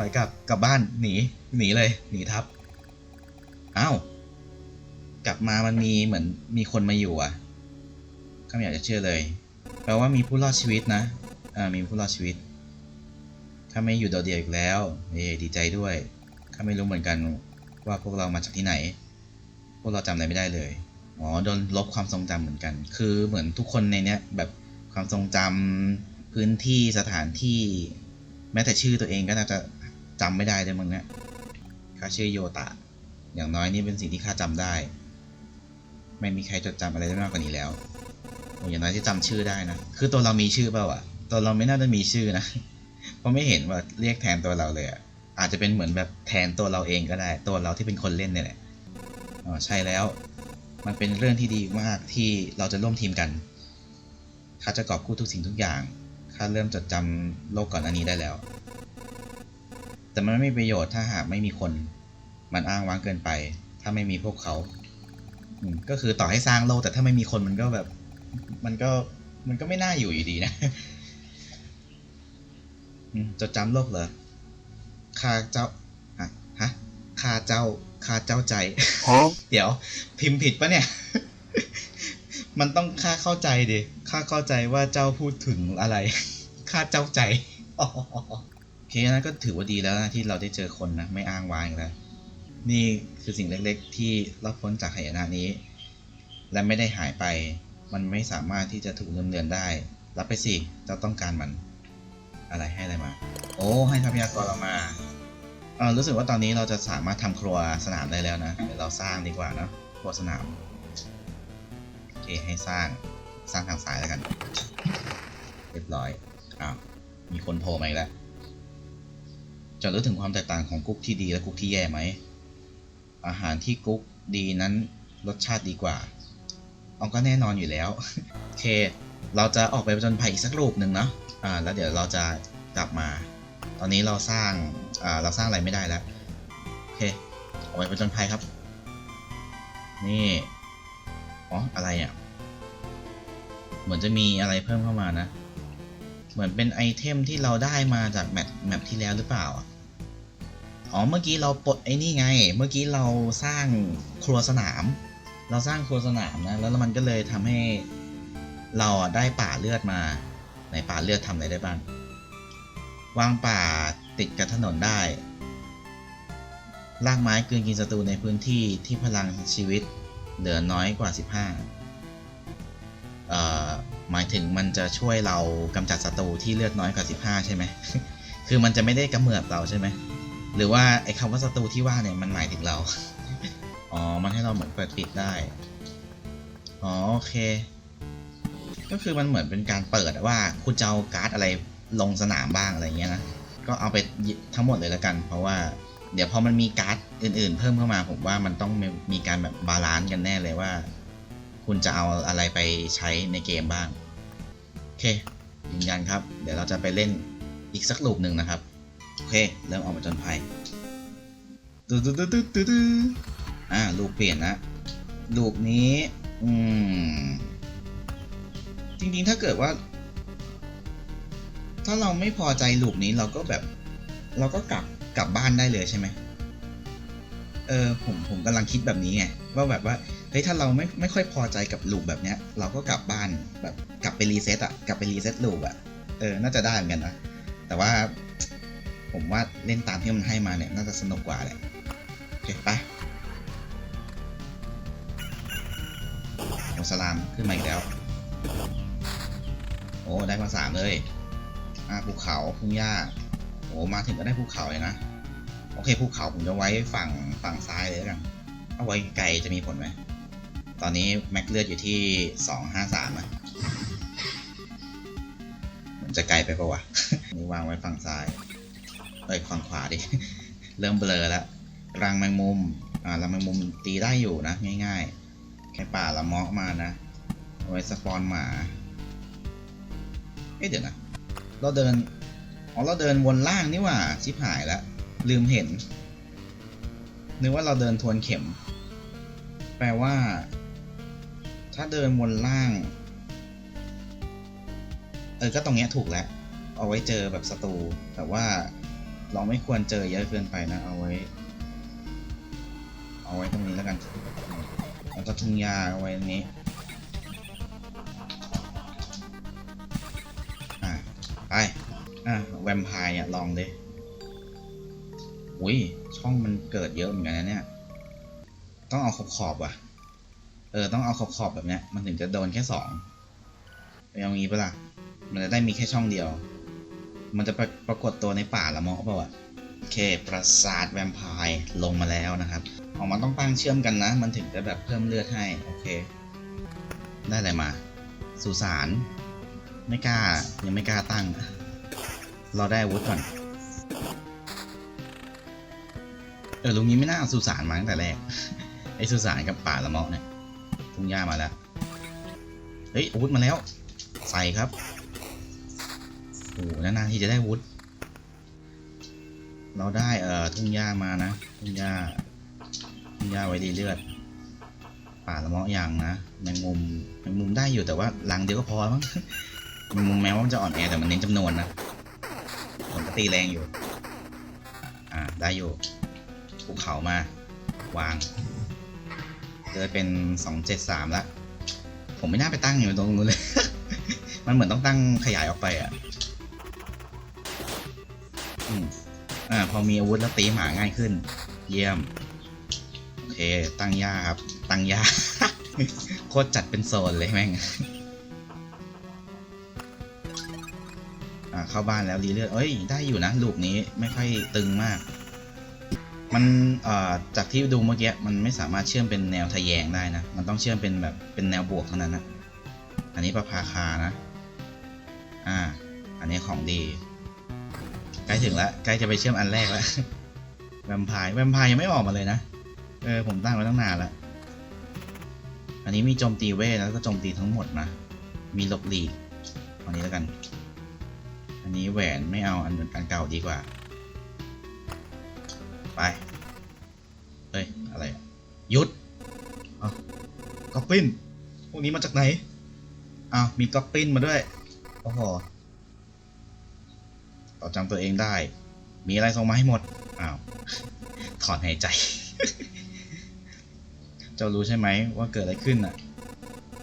ถอยกลับกลับบ้านหนีหนีเลยหนีทับอ้าวกลับมามันมีเหมือนมีคนมาอยู่อะก็ไม่อยากจะเชื่อเลยแปลว่ามีผู้รอดชีวิตนะอ่ามีผู้รอดชีวิตข้าไม่อยู่โดดเดี่ยวอีกแล้วเย่ดีใจด้วยข้าไม่รู้เหมือนกันว่าพวกเรามาจากที่ไหน พวกเราจำอะไรไม่ได้เลยอ๋อโดนลบความทรงจำเหมือนกัน คือเหมือนทุกคนในเนี้ยแบบความทรงจำพื้นที่สถานที่ แม้แต่ชื่อตัวเองก็น่าจะ จำไม่ได้ด้วยมึงเนี่ยข้าชื่อโยตะ อย่างน้อยนี่เป็นสิ่งที่ข้าจำได้ ไม่มีใครจดจำอะไรได้มากกว่านี้แล้วโอ้อย่างน้อยที่จำชื่อได้นะ คือตัวเรามีชื่อเปล่าอะตัวเราไม่น่าจะมีชื่อนะ เพราะไม่เห็นว่าเรียกแทนตัวเราเลยอะอาจจะเป็นเหมือนแบบแทนตัวเราเองก็ได้ ตัวเราที่เป็นคนเล่นเนี่ยแหละอ๋อใช่แล้ว มันเป็นเรื่องที่ดีมากที่เราจะร่วมทีมกันข้าจะกอบกู้ทุกสิ่งทุกอย่างข้าเริ่มจดจำโลกก่อนอันนี้ได้แล้ว แต่มันไม่มีประโยชน์ถ้าหากไม่มีคน มันอ้างว้างเกินไป ถ้าไม่มีพวกเขาอืมก็คือต่อให้สร้างโลกแต่ถ้าไม่มีคนมันก็แบบ มันก็มันก็ไม่น่าอยู่อยู่ดีนะอืมจดจำโลกเหรอข้าเจ้าฮะฮะข้าเจ้าข้าเจ้าใจเดี๋ยว พิมพ์ผิดปะเนี่ย มันต้องค่าเข้าใจดิค่าเข้าใจว่าเจ้าพูดถึงอะไร ค่าเจ้าใจอ๋อโอ เคนะก็ถือว่าดีแล้วนะที่เราได้เจอคนนะไม่อ้างว้างแล้วนี่คือสิ่งเล็กๆ ที่รอดพ้นจากหายนะนี้ และไม่ได้หายไป มันไม่สามารถที่จะถูกเลือนเลือนได้ รับไปสิเจ้าต้องการมัน อะไรให้อะไรมา โอ้ให้ทรัพยากรเรามาเออรู้สึกว่าตอนนี้เราจะสามารถทำครัวสนามได้แล้วนะเดี๋ยวเราสร้างดีกว่าเนะครัวสนามโอเคให้สร้างสร้างทางซ้ายแล้วกัน เรียบร้อยอ้าวมีคนโทรมาอีกแล้ว จะรู้ถึงความแตกต่างของกุ๊กที่ดีและกุ๊กที่แย่ไหม อาหารที่กุ๊กดีนั้นรสชาติดีกว่าเอาก็แน่นอนอยู่แล้ว โอเค เราจะออกไปผจญภัยอีกสักรูปหนึ่งเนาะอ่า แล้วเดี๋ยวเราจะกลับมา ตอนนี้เราสร้าง อ่า เราสร้างอะไรไม่ได้แล้ว โอเค ออกไปผจญภัยครับ นี่ อ๋อ อะไรอะ เหมือนจะมีอะไรเพิ่มเข้ามานะ เหมือนเป็นไอเทมที่เราได้มาจากแมปแมปที่แล้วหรือเปล่าอะ อ๋อเมื่อกี้เราปลดไอ้นี่ไง เมื่อกี้เราสร้างครัวสนาม เราสร้างครัวสนามนะแล้วมันก็เลยทำให้เราได้ป่าเลือดมาในป่าเลือดทำอะไรได้บ้างวางป่าติดกับถนนได้รากไม้กืนกินศัตรูในพื้นที่ที่พลังชีวิตเหลือน้อยกว่า 15เอ่อหมายถึงมันจะช่วยเรากำจัดศัตรูที่เลือดน้อยกว่า 15 ใช่ไหม คือมันจะไม่ได้กำเมือบเราใช่ไหม หรือว่าไอ้คำว่าศัตรูที่ว่าเนี่ยมันหมายถึงเรา อ๋อ มันให้เราเหมือนเปิดปิดได้ อ๋อโอเค ก็คือมันเหมือนเป็นการเปิดว่าคุณจะเอาการ์ดอะไรลงสนามบ้างอะไรเงี้ยนะ ก็เอาไปทั้งหมดเลยแล้วกัน เพราะว่าเดี๋ยวพอมันมีการ์ดอื่น ๆ เพิ่มเข้ามาผมว่ามันต้องมีการแบบบาลานซ์กันแน่เลยว่า คุณจะเอาอะไรไปใช้ในเกมบ้าง โอเคยืนยันครับ เดี๋ยวเราจะไปเล่นอีกสักลูปหนึ่งนะครับ โอเค เริ่มออกมาจนภัยตึ๊ดตึ๊ดตึ๊ดตึ๊ดตึ๊ดอ่า ลูปเปลี่ยนนะ ลูปนี้ อืม จริงๆ ถ้าเกิดว่า ถ้าเราไม่พอใจลูปนี้เราก็แบบ เราก็กลับกลับบ้านได้เลยใช่ไหมเออผมผมกำลังคิดแบบนี้ไงว่าแบบว่าเฮ้ยถ้าเราไม่ไม่ค่อยพอใจกับลูปแบบเนี้ย เราก็กลับบ้านแบบกลับไปรีเซ็ตอะกลับไปรีเซ็ตลูปอะเออน่าจะได้เหมือนกันนะแต่ว่า ผมว่าเล่นตามที่มันให้มาเนี่ย น่าจะสนุกกว่าแหละ โอเค ไปโอสลามขึ้นมาอีกแล้ว โอ้ ได้มาสามเลยอ่าภูเขาทุ่งหญ้า โอ้ มาถึงก็ได้ภูเขาเลยนะ โอเคภูเขาผมจะไว้ฝั่งฝั่งซ้ายเลยกันเอาไว้ไกลจะมีผลไหม ตอนนี้แม็กเลือดอยู่ที่สองห้าสามอะมันจะไกลไปปะวะนี่วางไว้ฝั่งซ้าย เอ้ยฝั่งขวาดิ เริ่มเบลอแล้วรังแมงมุม อ่ารังแมงมุมตีได้อยู่นะ ง่ายๆ แค่ป่าละเมาะมานะเอาไว้สปอนหมา เอ๊ะเดี๋ยวนะ เราเดิน อ๋อ เราเดินวนล่างนี่ว่า ชิบหายแล้ว ลืมเห็น นึกว่าเราเดินทวนเข็ม แปลว่า ถ้าเดินวนล่าง เออ ก็ตรงเนี้ยถูกแล้ว เอาไว้เจอแบบศัตรู แต่ว่า เราไม่ควรเจอเยอะเกินไปนะ เอาไว้ เอาไว้ตรงนี้แล้วกัน แล้วก็ทุ่งหญ้าเอาไว้ตรงนี้อะไปอะแวมไพร์อะลองเลยอุ้ย ช่องมันเกิดเยอะเหมือนกันนะเนี่ย ต้องเอาขอบขอบๆว่ะ เออ ต้องเอาขอบขอบแบบเนี้ย มันถึงจะโดนแค่สองเอางี้ปะล่ะ มันจะได้มีแค่ช่องเดียว มันจะปรปรากฏตัวในป่าละเมาะเปล่าวะโอเค ปราสาทแวมไพร์ลงมาแล้วนะครับออกมาต้องตั้งเชื่อมกันนะ มันถึงจะแบบเพิ่มเลือดให้ โอเค ได้อะไรมา สุสาน ไม่กล้า ยังไม่กล้าตั้ง เราได้วุธก่อน เออลุงนี้ไม่น่าสุสานมาตั้งแต่แรก ไอ้สุสานกับป่าละเมาะเนี่ยทุ่งหญ้ามาแล้ว เฮ้ยอาวุธมาแล้ว ใส่ครับ อ้นานๆที่จะได้วุธเราได้เอ่อทุ่งหญ้ามานะ ทุ่งหญ้าทุ่งหญ้าไว้ดีเลือด ป่าละเมาะอย่างนะแมงมุมแมงมุมได้อยู่แต่ว่าลังเดียวก็พอมั้งแมงมุมแม้ว่ามันจะอ่อนแอแต่มันเน้นจำนวนนะผมก็ตีแรงอยู่ อ่าได้อยู่ภูเขามาวางเลยเป็นสองเจ็ดสามละผมไม่น่าไปตั้งอยู่ตรงนู้นเลย มันเหมือนต้องตั้งขยายออกไปอะ อ่า พอมีอาวุธแล้วตีหมาง่ายขึ้น เยี่ยม โอเค ตั้งยาครับ ตั้งยา โคตรจัดเป็นโซนเลยแม่ง อ่า เข้าบ้านแล้วรีเลือดเอ้ย ได้อยู่นะลูกนี้ไม่ค่อยตึงมาก มันอ่อจากที่ดูเมื่อกี้มันไม่สามารถเชื่อมเป็นแนวทะแยงได้นะ มันต้องเชื่อมเป็นแบบเป็นแนวบวกเท่านั้นนะอันนี้ประภาคานะ อ่า อันนี้ของดี ใกล้ถึงแล้วใกล้จะไปเชื่อมอันแรกแล้วแวมพร์แวมพร์ยังไม่ออกมาเลยนะ เออผมตั้งไว้ตั้งนานแล้ว อันนี้มีโจมตีเวทแล้วก็โจมตีทั้งหมดนะมีหลบหลีกอันนี้แล้วกัน อันนี้แหวนไม่เอาอันอันเก่าดีกว่า ไป เฮ้ยอะไรหยุดอ้าก๊อปปิ้น พวกนี้มาจากไหน อ้าวมีก๊อปปิ้นมาด้วย โอ้โห ต่อจำตัวเองได้ มีอะไรส่งมาให้หมด อ้าว ถอนหายใจ เจ้ารู้ใช่ไหมว่าเกิดอะไรขึ้นอะ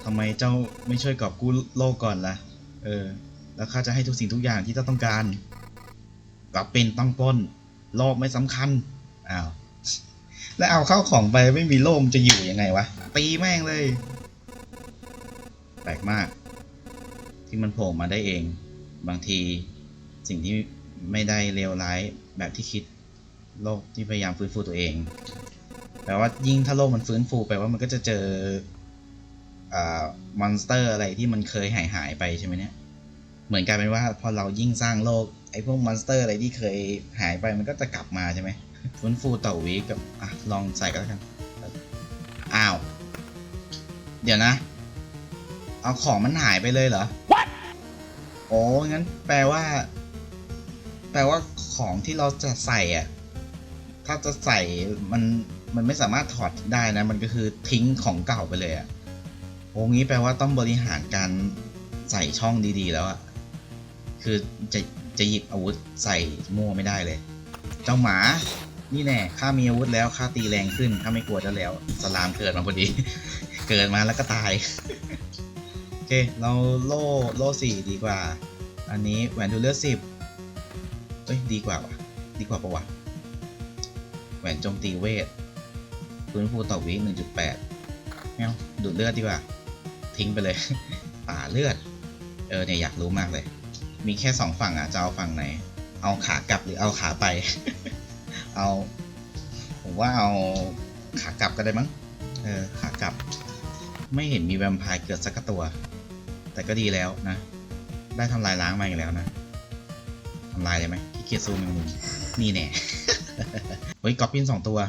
ทำไมเจ้าไม่ช่วยกอบกู้โลกก่อนล่ะ เออ แล้วข้าจะให้ทุกสิ่งทุกอย่างที่เจ้าต้องการ กลับเป็นต้องปล้น โลกไม่สำคัญ อ้าว แล้วเอาเข้าของไปไม่มีโล่มนจะอยู่ยังไงวะ ตีแม่งเลย แปลกมาก ที่มันโผล่มาได้เอง บางที สิ่งที่ไม่ได้เลวร้ายแบบที่คิดโลกที่พยายามฟื้นฟูตัวเองแปลว่ายิ่งถ้าโลกมันฟื้นฟูแปลว่ามันก็จะเจออ่ามอนสเตอร์อะไรที่มันเคยหายหายๆไปใช่ไหมเนี่ย เหมือนกลายเป็นว่าพอเรายิ่งสร้างโลกไอ้พวกมอนสเตอร์อะไรที่เคยหายไปมันก็จะกลับมาใช่ไหมฟื้นฟูต่อวีกับอะลองใส่กันแล้วกัน อ้าว เดี๋ยวนะ เอาของมันหายไปเลยเหรอ What โอ้งั้นแปลว่า แปลว่าของที่เราจะใส่อะถ้าจะใส่มันมันไม่สามารถถอดได้นะ มันก็คือทิ้งของเก่าไปเลยอะโอ้งี้แปลว่าต้องบริหารการใส่ช่องดีๆ แล้วอะคือจะจะหยิบอาวุธใส่มั่วไม่ได้เลย เจ้าหมานี่แน่ข้ามีอาวุธแล้วข้าตีแรงขึ้นข้าไม่กลัวจะแล้ว สลามเกิดมาพอดี เกิดมาแล้วก็ตาย โอเค เราโล่โล่สี่ดีกว่า อันนี้แหวนดูเลือดสิบ เอ้ยดีกว่าดีกว่าปะวะแหวนโจมตีเวทฟื้นฟูต่อวิหนึ่งจุดแปดแมวดูดเลือดดีกว่า ทิ้งไปเลย ป่าเลือด เออเนี่ยอยากรู้มากเลย มีแค่สองฝั่งอะจะเอาฝั่งไหน เอาขากลับหรือเอาขาไป เอาผมว่าเอาขากลับก็ได้มั้ง เออขากลับ ไม่เห็นมีแวมไพร์เกิดสักตัว แต่ก็ดีแล้วนะ ได้ทำลายล้างมาอีกแล้วนะทำลายเลยไหม เกียจซูมแมงมุมนี่แน่เฮ้ยกอบปินสองตัว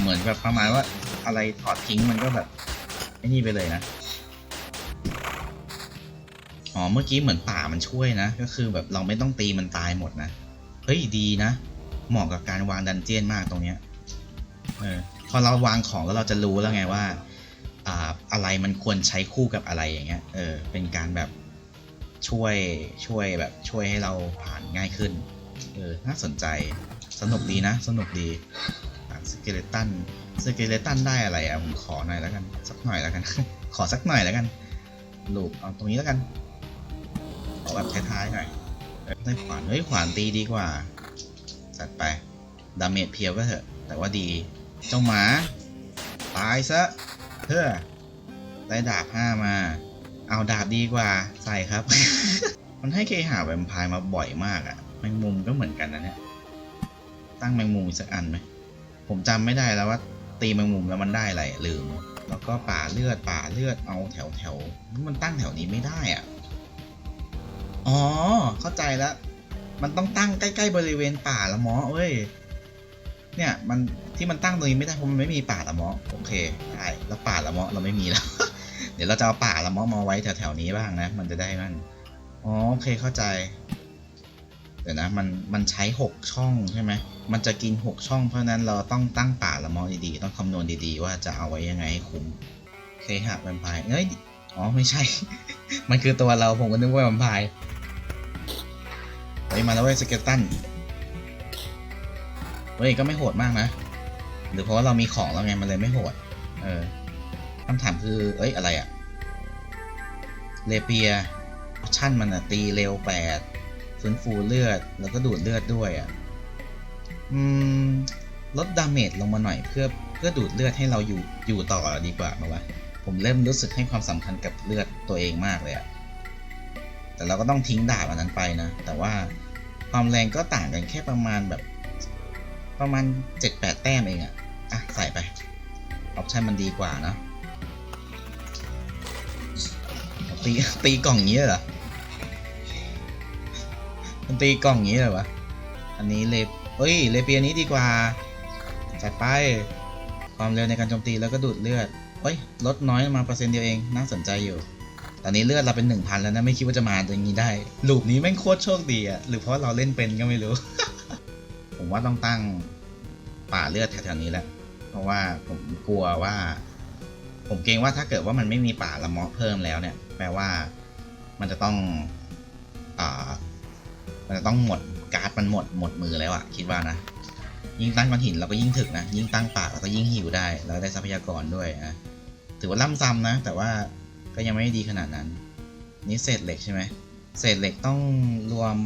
เหมือนแบบประมาณว่าอะไรถอดทิ้งมันก็แบบไอ้นี่ไปเลยนะอ๋อเมื่อกี้เหมือนป่ามันช่วยนะ ก็คือแบบเราไม่ต้องตีมันตายหมดนะเฮ้ยดีนะ เหมาะกับการวางดันเจียนมากตรงเนี้ยเออพอเราวางของแล้วเราจะรู้แล้วไงว่าอ่าอะไรมันควรใช้คู่กับอะไรอย่างเงี้ยเออเป็นการแบบช่วยช่วยแบบช่วยให้เราผ่านง่ายขึ้น เออ น่าสนใจ สนุกดีนะ สนุกดีสเกเลตันสเกเลตันได้อะไรอะ ผมขอหน่อยแล้วกัน สักหน่อยแล้วกัน ขอสักหน่อยแล้วกันลูกเอาตรงนี้แล้วกันขอแบบท้ายๆหน่อยเอ้ยได้ขวาน เฮ้ย ขวานตีดีกว่า จัดไป ดาเมจเพียวก็เถอะ แต่ว่าดี เจ้าหมา ตายซะเพื่อได้ดาบห้ามา เอาดาบดีกว่า ใส่ครับ มันให้เคหาแวมไพร์มาบ่อยมากอะ มงมุมก็เหมือนกันนะเนี่ย ตั้งแมงมุมสักอันไหม ผมจำไม่ได้แล้วว่า ตีแมงมุมแล้วมันได้อะไรลืม แล้วก็ป่าเลือดป่าเลือดเอาแถวแถวมันตั้งแถวนี้ไม่ได้อะ อ๋อ เข้าใจแล้ว มันต้องตั้งใกล้ๆบริเวณป่าละมอเว้ย เนี่ยมันที่มันตั้งตรงนี้ไม่ได้เพราะมันไม่มีป่าละมอโอเคได้แล้วป่าละมอเราไม่มีแล้ว เดี๋ยวเราจะเอาป่าละมอมาไว้แถวๆนี้บ้างนะ มันจะได้มันอ๋อโอเคเข้าใจ ดี๋ยวนะมันมันใช้หกช่องใช่ไหมมันจะกินหกช่องเพราะนั้นเราต้องตั้งป่าละมอดีๆ ต้องคำนวณดีๆ ว่าจะเอาไว้ยังไงให้คุ้มเคหะแวมไพร์เอ้ยอ๋อไม่ใช่ มันคือตัวเราผมก็นึกว่าแวมไพร์เฮ้ยมาแล้วเว้ยสเกลตันเฮ้ยก็ไม่โหดมากนะ หรือเพราะว่าเรามีของแล้วไงมันเลยไม่โหด เออคำถามคือเอ้ยอะไรอะเลเปียชั่นมันอะตีเร็วแปด ฟื้นฟูเลือด แล้วก็ดูดเลือดด้วยอะอืมลดดาเมจลงมาหน่อยเพื่อเพื่อดูดเลือดให้เราอยู่อยู่ต่อดีกว่าไหมวะผมเริ่มรู้สึกให้ความสำคัญกับเลือดตัวเองมากเลยอะแต่เราก็ต้องทิ้งดาบอันนั้นไปนะ แต่ว่าความแรงก็ต่างกันแค่ประมาณแบบ ประมาณ 7-8 แต้มเองอะอะ ใส่ไป ออปชันมันดีกว่านะตีตีกล่องอย่างนี้เหรอ มันตีกล่องอย่างนี้เหรอวะ อันนี้เลปเอ้ย เลเปียนี้ดีกว่า จัดไป ความเร็วในการโจมตีแล้วก็ดูดเลือดเฮ้ย ลดน้อยมาเปอร์เซ็นต์เดียวเอง น่าสนใจอยู่ ตอนนี้เลือดเราเป็นหนึ่งพันแล้วนะ ไม่คิดว่าจะมาอย่างนี้ได้ ลูปนี้แม่งโคตรโชคดีอะหรือเพราะเราเล่นเป็นก็ไม่รู้ ผมว่าต้องตั้งป่าเลือดแถวๆนี้แหละ เพราะว่าผมกลัวว่า ผมเกรงว่าถ้าเกิดว่ามันไม่มีป่าละมาะเพิ่มแล้วเนี่ย แปลว่ามันจะต้องอ่า มันจะต้องหมดการ์ดมันหมดหมดมือแล้วอะคิดว่านะยิ่งตั้งก้อนหินเราก็ยิ่งถึกนะยิ่งตั้งป่าเราก็ยิ่งหิวได้แล้วได้ทรัพยากรด้วยนะถือว่าล่ำซ้ำนะ แต่ว่าก็ยังไม่ด้ดีขนาดนั้น นี่เศษเหล็กใช่ไหมเศษเหล็กต้องรวม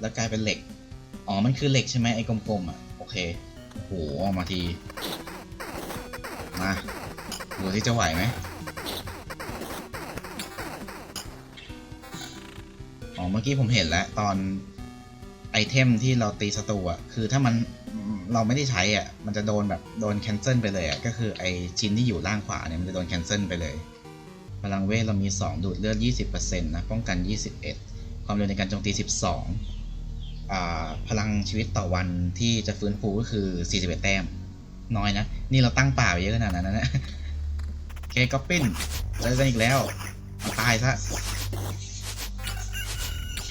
แล้วกลายเป็นเหล็กอ๋อมันคือเหล็กใช่ไหมไอ้กลมๆอะโอเคโอ้โหออกมาทีมาดูที่จะไหวไหมอ๋อเมื่อกี้ผมเห็นแล้วตอน ไอเทมที่เราตีศัตรูอะคือถ้ามันเราไม่ได้ใช้อะมันจะโดนแบบโดนแคนเซิลไปเลยอะก็คือไอชิ้นที่อยู่ล่างขวาเนี่ยมันจะโดนแคนเซิลไปเลย พลังเวทเรามี 2 ดูดเลือด 20%นะป้องกัน 21 ความเร็วในการโจมตี 12อ่าพลังชีวิตต่อวันที่จะฟื้นฟูก็คือ 41 แต้ม น้อยนะ นี่เราตั้งป่าไปเยอะขนาดนั้นนะเคก็ปิ้นเจอกันอีกแล้วเอาตายซะ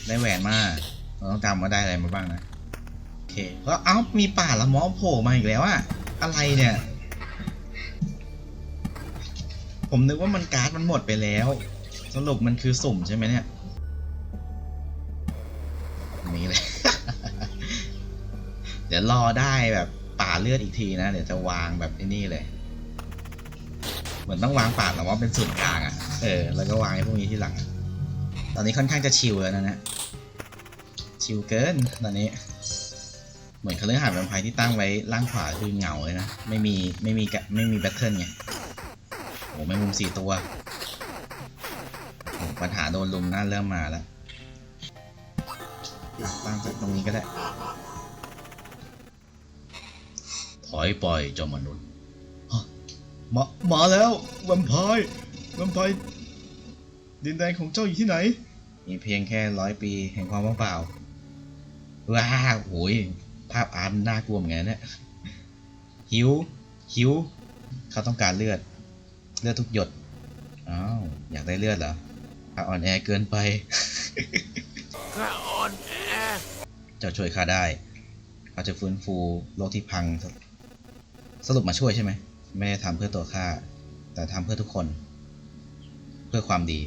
ได้แหวนมา เราต้องจำว่าได้อะไรมาบ้างนะโอเคแล้วเอ้ามีป่าละมอโผล่มาอีกแล้วอะอะไรเนี่ย ผมนึกว่ามันการ์ดมันหมดไปแล้ว สรุปมันคือสุ่มใช่ไหมเนี่ยนี่เลย เดี๋ยวรอได้แบบป่าเลือดอีกทีนะ เดี๋ยวจะวางแบบนี่เลย เหมือนต้องวางป่าแต่ว่าเป็นศูนย์กลางอะ่ะ เออ แล้วก็วางไอ้พวกนี้ที่หลัง ตอนนี้ค่อนข้างจะชิลแล้วนะเนี่ย ชิลเกินตอนนี้ เหมือนเคาเลือหาแวมไพร์ที่ตั้งไว้ล่างขวาคือเหงาเลยนะ ไม่มีไม่มีไม่มีแบทเทิลไงโอ้แมงมุมสี่ตัวโอ้ปัญหาโดนลุมน่าเริ่มมาแล้วตั้งจากตรงนี้ก็ได้ ถอยปล่อยเจ้ามนุษย์มามาแล้วแวมไพร์แวมไพร์ดินแดนของเจ้าอยู่ที่ไหน มีเพียงแค่ร้อยปีแห่งความว่างเปล่า ว้าโอ้ยภาพอาร์ตน่ากลัวเหมือนกันนะเนี่ยหิวหิวเขาต้องการเลือด เลือดทุกหยดอ้าวอยากได้เลือดเหรอข้าอ่อนแอเกินไปข้าอ่อนแอเจ้าช่วยข้าได้เขาจะฟื้นฟูโลกที่พังสสรุปมาช่วยใช่ไหมไม่ได้ทำเพื่อตัวข้าแต่ทำเพื่อทุกคน เพื่อความดี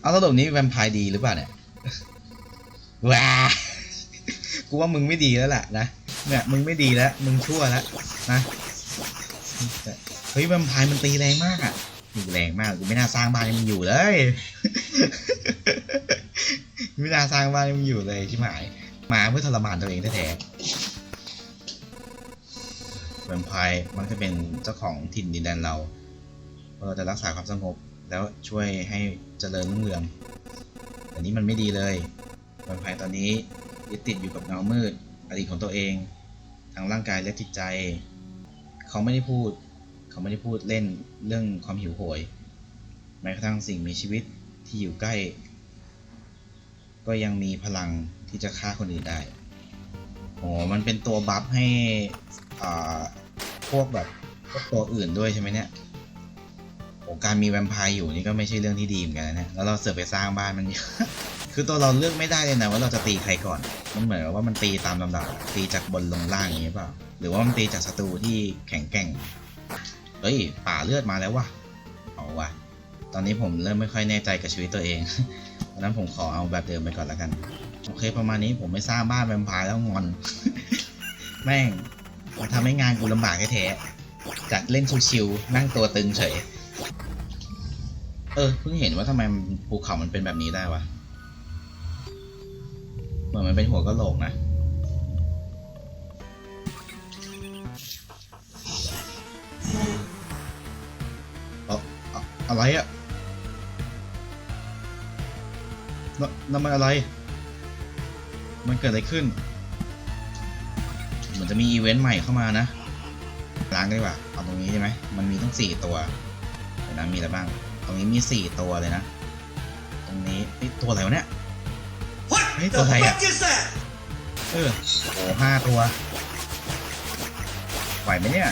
เอาสรุปนี้แวมไพร์ดีหรือเปล่าเนี่ยว้า กูว่ามึงไม่ดีแล้วแหละนะเนี่ยมึงไม่ดีแล้วมึงชั่วแล้วนะเฮ้ยแวมไพร์มันตีแรงมากอะอยู่แรงมากกูไม่น่าสร้างบ้านให้มึงอยู่เลยไม่น่าสร้างบ้านให้มึงอยู่เลยที่หมายมาเพื่อทรมานตัวเองแท้ๆแวมไพร์มักจะเป็นเจ้าของถิ่นดินแดนเรา เราจะรักษาความสงบแล้วช่วยให้เจริญรุ่งเรืองแต่นี้มันไม่ดีเลยแวมไพร์ตอนนี้ ยึดติดอยู่กับเงามืดอดีตของตัวเอง ทั้งร่างกายและจิตใจ เขาไม่ได้พูด เขาไม่ได้พูดเล่นเรื่องความหิวโหย แม้กระทั่งสิ่งมีชีวิตที่อยู่ใกล้ ก็ยังมีพลังที่จะฆ่าคนอื่นได้โอ้มันเป็นตัวบัฟให้อ่าพวกแบบพวกตัวอื่นด้วยใช่ไหมเนี่ยโอ้การมีแวมไพร์อยู่นี่ก็ไม่ใช่เรื่องที่ดีเหมือนกันนะ แล้วเราเสือกไปสร้างบ้านมัน คือตัวเราเลือกไม่ได้เลยนะว่าเราจะตีใครก่อน มันเหมือนกับว่ามันตีตามลำดับ ตีจากบนลงล่างอย่างนี้เปล่า หรือว่ามันตีจากศัตรูที่แข็งแกร่ง เฮ้ย ป่าเลือดมาแล้ววะเอาวะตอนนี้ผมเริ่มไม่ค่อยแน่ใจกับชีวิตตัวเองดังนั้นผมขอเอาแบบเดิมไปก่อนแล้วกัน โอเคประมาณนี้ผมไม่สร้างบ้านแวมไพร์แล้วงอน แม่งทำให้งานกูลำบากแท้ๆจากเล่นชิวๆนั่งตัวตึงเฉย เออเพิ่งเห็นว่าทำไมภูเขามันเป็นแบบนี้ได้วะ มือนมันเป็นหัวกะโหลกนะอาเอาอะไรอะนั่นมันอะไร มันเกิดอะไรขึ้น เหมือนจะมีอีเวนต์ใหม่เข้ามานะ ล้างได้ป่ะเอาตรงนี้ใช่ไหม มันมีต้งสี่ตัวเดี๋ยวนะมีอะไรบ้าง ตรงนี้มีสี่ตัวเลยนะ ตรงนี้ตัวอะไรวะเนี่ย เฮ้ยตัวอะไรอะ เออโอ้ห้าตัว ไหวไหมเนี่ย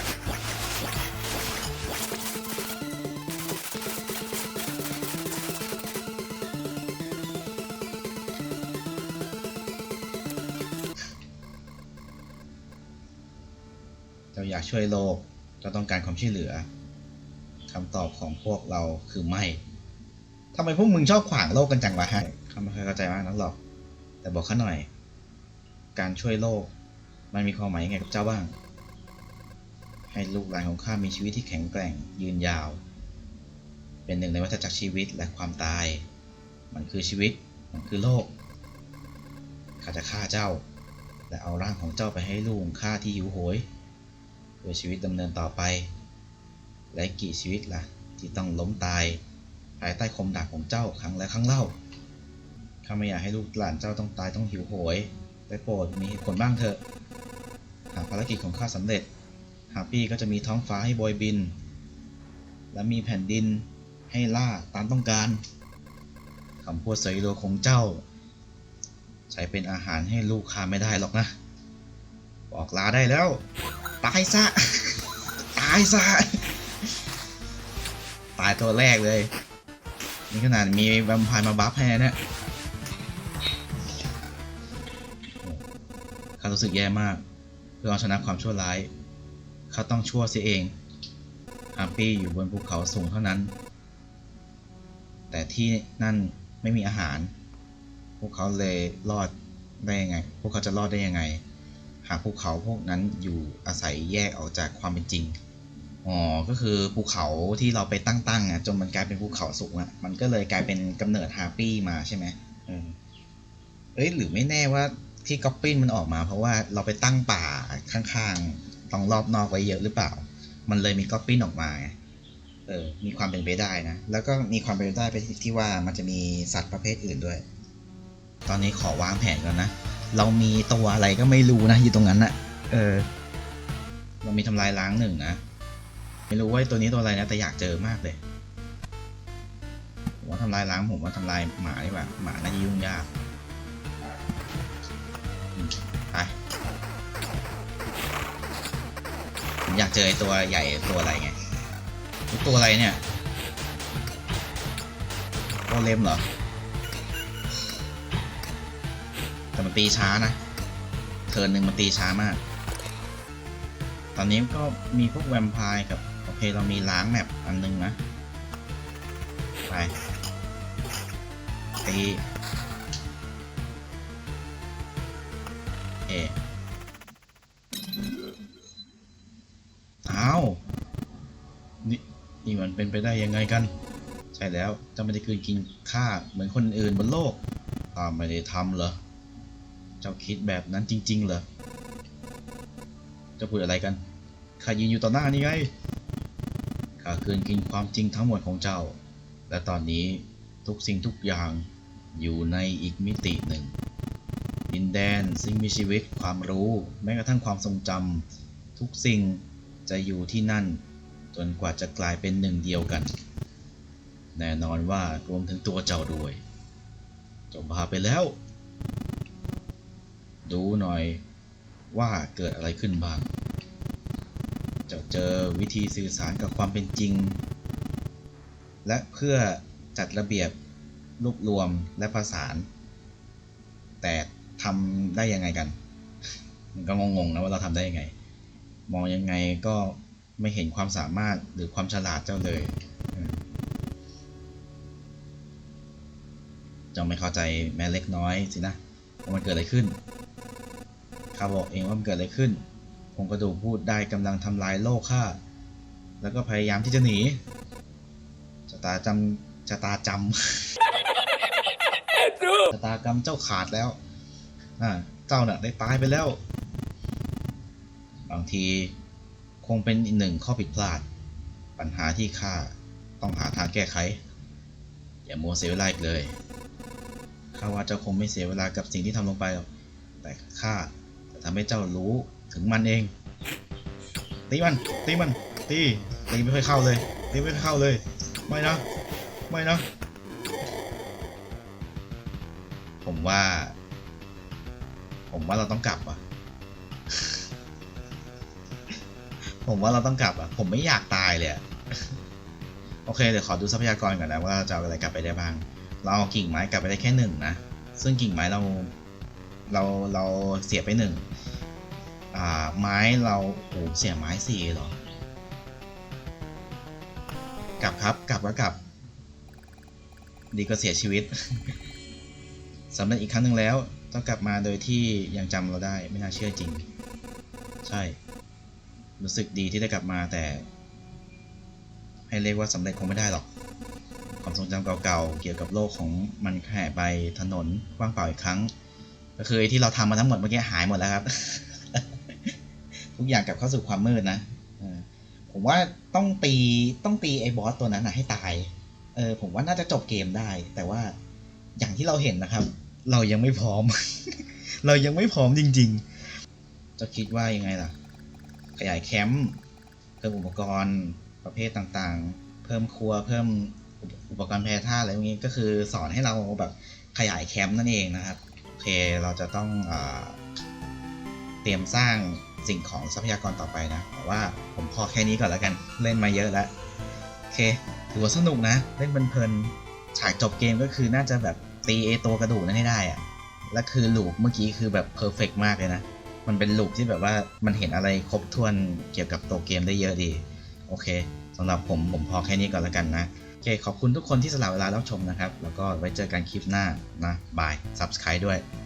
เราอยากช่วยโลก เราต้องการความช่วยเหลือ คำตอบของพวกเราคือไม่ทำไมพวกมึงชอบขวางโลกกันจังวะฮะข้าไม่เคยเข้าใจมากนักหรอก แต่บอกข้าหน่อย การช่วยโลก มันมีความหมายยังไงกับเจ้าบ้าง ให้ลูกหลานของข้ามีชีวิตที่แข็งแกร่งยืนยาว เป็นหนึ่งในวัฏจักรชีวิตและความตาย มันคือชีวิต มันคือโลก ข้าจะฆ่าเจ้า และเอาร่างของเจ้าไปให้ลูกของข้าที่หิวโหยเพื่อชีวิตดำเนินต่อไป และกี่ชีวิตล่ะที่ต้องล้มตาย ภายใต้คมดาบของเจ้าครั้งและครั้งเล่า ข้าไม่อยากให้ลูกหลานเจ้าต้องตายต้องหิวโหย ได้โปรดมีเหตุผลบ้างเถอะ หากภารกิจของข้าสำเร็จ หากพี่ก็จะมีท้องฟ้าให้โบยบิน และมีแผ่นดินให้ล่าตามต้องการคำพูดสวยโลของเจ้า ใช้เป็นอาหารให้ลูกข้าไม่ได้หรอกนะ บอกลาได้แล้ว ตายซะ ตายซะ ตายตัวแรกเลย นี่ขนาดมีแวมไพร์มาบัฟให้นะเนี่ย รู้สึกแย่มากเพื่อเอาชนะความชั่วร้าย เขาต้องชั่วเสียเองฮาปี้อยู่บนภูเขาสูงเท่านั้น แต่ที่นั่นไม่มีอาหาร พวกเขาเลยรอดได้ยังไง พวกเขาจะรอดได้ยังไง หากภูเขาพวกนั้นอยู่อาศัยแยกออกจากความเป็นจริง อ๋อ ก็คือภูเขาที่เราไปตั้งๆอะจนมันกลายเป็นภูเขาสูงอะ มันก็เลยกลายเป็นกำเนิดฮาร์ปี้มาใช่ไหมเออเอ้ยหรือไม่แน่ว่า ที่ก๊อปปิ้นมันออกมา เพราะว่าเราไปตั้งป่าข้างๆตรงรอบนอกไว้เยอะหรือเปล่า มันเลยมีก๊อปปิ้นออกมาเออมีความเป็นไปได้นะ แล้วก็มีความเป็นไปได้ไปที่ว่ามันจะมีสัตว์ประเภทอื่นด้วย ตอนนี้ขอวางแผนก่อนนะ เรามีตัวอะไรก็ไม่รู้นะอยู่ตรงนั้นนะเออ เรามีทำลายล้างหนึ่งนะ ไม่รู้ว่าตัวนี้ตัวอะไรนะแต่อยากเจอมากเลยว่าทำลายล้างผมว่าทำลายหมาดีกว่าหมาน่าจะยุ่งยาก ไปผมอยากเจอไอตัวใหญ่ตัวอะไรไง ตัวอะไรเนี่ยโอเลมเหรอ แต่มันตีช้านะ เทิร์นหนึ่งมันตีช้ามาก ตอนนี้ก็มีพวกแวมไพร์กับ โอเคเรามีล้างแมปอันหนึงนะ ไปตี นี่มันเป็นไปได้ยังไงกัน ใช่แล้วจ้าไม่ได้คืนกินข้าเหมือนคนอื่นบนโลกข้าไม่ได้ทำเหรอ เจ้าคิดแบบนั้นจริง ๆ เหรอ จะพูดอะไรกันข้ายืนอยู่ต่อหน้านี่ไงข้าคืนกินความจริงทั้งหมดของเจ้า และตอนนี้ทุกสิ่งทุกอย่างอยู่ในอีกมิติหนึ่ง ดินแดนสิ่งมีชีวิตความรู้ แม้กระทั่งความทรงจำทุกสิ่งจะอยู่ที่นั่น จนกว่าจะกลายเป็นหนึ่งเดียวกัน แน่นอนว่ารวมถึงตัวเจ้าด้วยจ้าบ้าไปแล้ว ดูหน่อยว่าเกิดอะไรขึ้นบ้างจ้าเจอวิธีสื่อสารกับความเป็นจริง และเพื่อจัดระเบียบรวบรวมและประสาน แต่ทำได้ยังไงกัน มันก็งงๆนะว่าเราทำได้ยังไง มองยังไงก็ ไม่เห็นความสามารถหรือความฉลาดเจ้าเลยเออเจ้าไม่เข้าใจแม้เล็กน้อยสินะว่ามันเกิดอะไรขึ้นข้าบอกเองว่ามันเกิดอะไรขึ้นโครงกระดูกพูดได้กำลังทำลายโลกข้าแล้วก็พยายามที่จะหนีชะตาจำชะตาจำชะตากรรมเจ้าขาดแล้วอ่าเจ้าน่ะได้ตายไปแล้ว บางที คงเป็นอีกหนึ่งข้อผิดพลาด ปัญหาที่ข้าต้องหาทางแก้ไข อย่ามัวเสียเวลาอีกเลยข้าว่าเจ้าคงไม่เสียเวลากับสิ่งที่ทำลงไปหรอกแต่ข้าจะทำให้เจ้ารู้ถึงมันเอง ตีมัน ตีมัน ตี ตีไม่ค่อยเข้าเลย ตีไม่ค่อยเข้าเลย ไม่นะ ไม่นะ ผมว่า ผมว่าเราต้องกลับอะ ผมว่าเราต้องกลับอะ ผมไม่อยากตายเลยโอเคเดี๋ยวขอดูทรัพยากรก่อนนะว่าเราจะเอาอะไรกลับไปได้บ้าง เราเอากิ่งไม้กลับไปได้แค่หนึ่งนะ ซึ่งกิ่งไม้เราเราเราเสียไปหนึ่งอ่าไม้เราโอ้เสียไม้สี่เหรอ กลับครับกลับก็กลับ ดีก็เสียชีวิตสำเร็จอีกครั้งหนึ่งแล้ว ต้องกลับมาโดยที่ยังจำเราได้ไม่น่าเชื่อจริง ใช่ รู้สึกดีที่ได้กลับมาแต่ ให้เรียกว่าสำเร็จคงไม่ได้หรอกความทรงจำเก่าๆ เกี่ยวกับโลกของมันแห่ไปถนนว่างเปล่าอีกครั้ง ก็คือที่เราทำมาทั้งหมดเมื่อกี้หายหมดแล้วครับ ทุกอย่างกลับเข้าสู่ความมืดนะผมว่าต้องตีต้องตีไอ้บอสตัวนั้นนะให้ตาย เออผมว่าน่าจะจบเกมได้ แต่ว่าอย่างที่เราเห็นนะครับ เรายังไม่พร้อม เรายังไม่พร้อมจริง ๆ จะคิดว่ายังไงล่ะ ขยายแคมป์เพิ่มอุปกรณ์ประเภทต่างๆ เพิ่มครัวเพิ่มอุปกรณ์แพร่ท่าอะไรพวกนี้ก็คือสอนให้เราแบบขยายแคมป์นั่นเองนะครับโอเคเราจะต้องอเตรียมสร้างสิ่งของทรัพยากรต่อไปนะแต่ว่าผมพอแค่นี้ก่อนแล้วกันเล่นมาเยอะแล้วโอเคถือว่าสนุกนะ เล่นเพลินฉากจบเกมก็คือน่าจะแบบตีเอตัวกระดูกนั้นให้ได้อะและคือลูปเมื่อกี้คือแบบเพอร์เฟกมากเลยนะ มันเป็นลูปที่แบบว่ามันเห็นอะไรครบถ้วนเกี่ยวกับตัวเกมได้เยอะดี โอเคสำหรับผมผมพอแค่นี้ก่อนแล้วกันนะโอเค ขอบคุณทุกคนที่สละเวลารับชมนะครับ แล้วก็ไว้เจอกันคลิปหน้านะบาย subscribe ด้วย